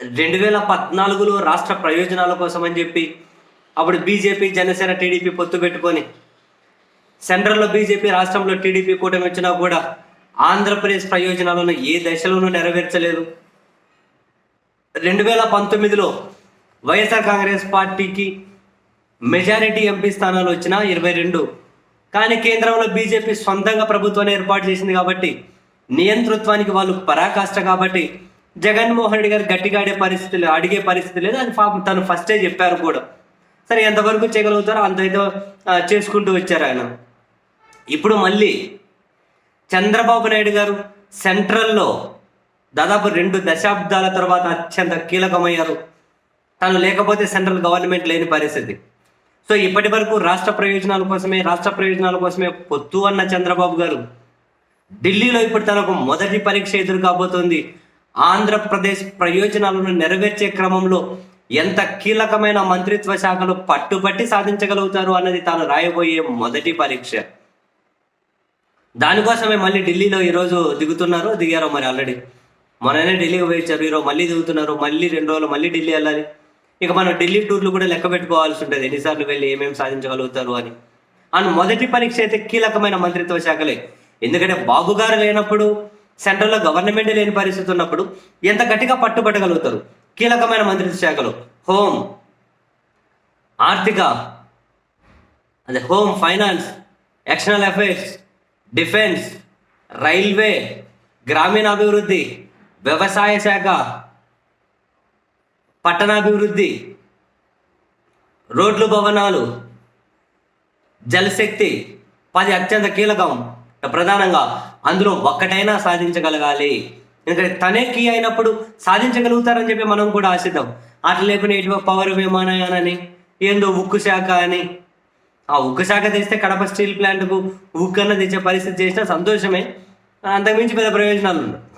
రెండు వేల పద్నాలుగులో రాష్ట్ర ప్రయోజనాల కోసం అని చెప్పి అప్పుడు బీజేపీ జనసేన టీడీపీ పొత్తు పెట్టుకొని సెంట్రల్లో బీజేపీ రాష్ట్రంలో టీడీపీ కూటమి వచ్చినా కూడా ఆంధ్రప్రదేశ్ ప్రయోజనాలను ఏ దశలోనూ నెరవేర్చలేదు. రెండు వేల పంతొమ్మిదిలో వైఎస్ఆర్ కాంగ్రెస్ పార్టీకి మెజారిటీ ఎంపీ స్థానాలు వచ్చినా ఇరవై రెండు. కానీ కేంద్రంలో బీజేపీ సొంతంగా ప్రభుత్వాన్ని ఏర్పాటు చేసింది కాబట్టి నియంతృత్వానికి వాళ్ళు పరాకాష్ట కాబట్టి జగన్మోహన్ రెడ్డి గారు గట్టిగా ఆడే పరిస్థితి లేదు అడిగే పరిస్థితి లేదు. అని పాపం తను ఫస్టే చెప్పారు కూడా. సరే ఎంతవరకు చేయగలుగుతారో అంతైతే ఆ, చేసుకుంటూ వచ్చారు ఆయన. ఇప్పుడు మళ్ళీ చంద్రబాబు నాయుడు గారు సెంట్రల్లో దాదాపు రెండు దశాబ్దాల తర్వాత అత్యంత కీలకమయ్యారు. తను లేకపోతే సెంట్రల్ గవర్నమెంట్ లేని పరిస్థితి. సో ఇప్పటి వరకు రాష్ట్ర ప్రయోజనాల కోసమే రాష్ట్ర ప్రయోజనాల కోసమే పొత్తు అన్న చంద్రబాబు గారు ఢిల్లీలో ఇప్పుడు తనకు మొదటి పరీక్ష ఎదురు కాబోతోంది. ఆంధ్రప్రదేశ్ ప్రయోజనాలను నెరవేర్చే క్రమంలో ఎంత కీలకమైన మంత్రిత్వ శాఖలు పట్టుబట్టి సాధించగలుగుతారు అన్నది తాను రాయబోయే మొదటి పరీక్ష. దానికోసమే మళ్ళీ ఢిల్లీలో ఈరోజు దిగుతున్నారు దిగారు మరి ఆల్రెడీ. మొన్ననే ఢిల్లీకి పోయించారు ఈరోజు మళ్ళీ దిగుతున్నారు మళ్ళీ రెండు రోజులు మళ్ళీ ఢిల్లీ వెళ్ళాలి. ఇక మనం ఢిల్లీ టూర్లు కూడా లెక్క పెట్టుకోవాల్సి ఉంటుంది ఎన్నిసార్లు వెళ్ళి ఏమేమి సాధించగలుగుతారు అని. అండ్ మొదటి పరీక్ష అయితే కీలకమైన మంత్రిత్వ శాఖలే. ఎందుకంటే బాబు గారు లేనప్పుడు సెంట్రల్లో గవర్నమెంట్ లేని పరిస్థితి ఉన్నప్పుడు ఎంత గట్టిగా పట్టుబట్టగలుగుతారు? కీలకమైన మంత్రిత్వ శాఖలు. హోమ్. ఆర్థిక. అదే home finance. External affairs. Defence. Railway. గ్రామీణాభివృద్ధి. వ్యవసాయ శాఖ. పట్టణాభివృద్ధి. రోడ్లు భవనాలు. జలశక్తి. పది అత్యంత కీలకం. ప్రధానంగా అందులో ఒక్కటైనా సాధించగలగాలి. ఎందుకంటే తనే కీ అయినప్పుడు సాధించగలుగుతారని చెప్పి మనం కూడా ఆశిద్దాం. అట్లా లేకుండా ఇటు పవర్ విమానయానని ఏందో ఉక్కు శాఖ అని. ఆ ఉక్కు శాఖ తెస్తే కడప స్టీల్ ప్లాంట్కు ఉక్కు అన్న తెచ్చే పరిస్థితి చేసినా సంతోషమే. అంతకుమించి పెద్ద ప్రయోజనాలు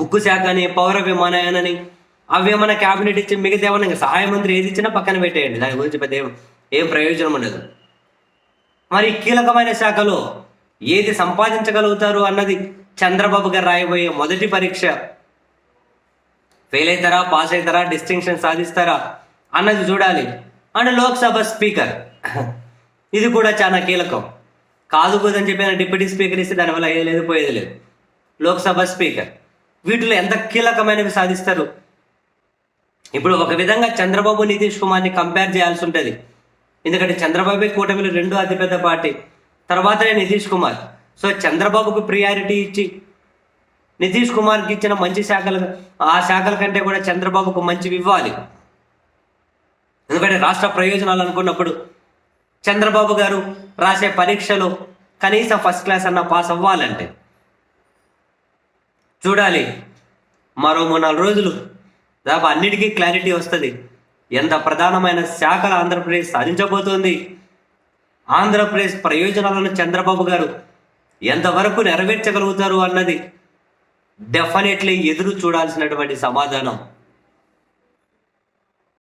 ఉక్కు శాఖ అని పౌర విమానయానని అవి ఏమైనా క్యాబినెట్ ఇచ్చి మిగతా ఏమన్నా ఇంకా సహాయ మంత్రి ఏది ఇచ్చినా పక్కన పెట్టేయండి. దాని గురించి పెద్ద ఏం ఏం ప్రయోజనం ఉండదు. మరి కీలకమైన శాఖలో ఏది సంపాదించగలుగుతారు అన్నది చంద్రబాబు గారు రాయబోయే మొదటి పరీక్ష. ఫెయిల్ అవుతారా పాస్ అవుతారా డిస్టింక్షన్ సాధిస్తారా అన్నది చూడాలి. And Lok Sabha speaker. ఇది కూడా చాలా కీలకం. కాదు కూదని చెప్పిన డిప్యూటీ స్పీకర్ ఇస్తే దానివల్ల ఏ లేదు పోయేది లేదు. లోక్సభ స్పీకర్. వీటిలో ఎంత కీలకమైనవి సాధిస్తారు? ఇప్పుడు ఒక విధంగా చంద్రబాబు నితీష్ కుమార్ని కంపేర్ చేయాల్సి ఉంటుంది. ఎందుకంటే చంద్రబాబు కూటమిలో రెండో అతిపెద్ద పార్టీ. తర్వాతనే నితీష్ కుమార్. సో చంద్రబాబుకు ప్రియారిటీ ఇచ్చి నితీష్ కుమార్కి ఇచ్చిన మంచి శాఖలు ఆ శాఖల కంటే కూడా చంద్రబాబుకు మంచివి ఇవ్వాలి. ఎందుకంటే రాష్ట్ర ప్రయోజనాలు అనుకున్నప్పుడు చంద్రబాబు గారు రాసే పరీక్షలో కనీసం ఫస్ట్ క్లాస్ అన్న పాస్ అవ్వాలంటే చూడాలి. మరో మూడు నాలుగు రోజులు దాదాపు అన్నిటికీ క్లారిటీ వస్తుంది. ఎంత ప్రధానమైన శాఖలు ఆంధ్రప్రదేశ్ సాధించబోతోంది. ఆంధ్రప్రదేశ్ ప్రయోజనాలను చంద్రబాబు గారు ఎంతవరకు నెరవేర్చగలుగుతారు అన్నది డెఫినెట్లీ ఎదురు చూడాల్సినటువంటి సమాధానం.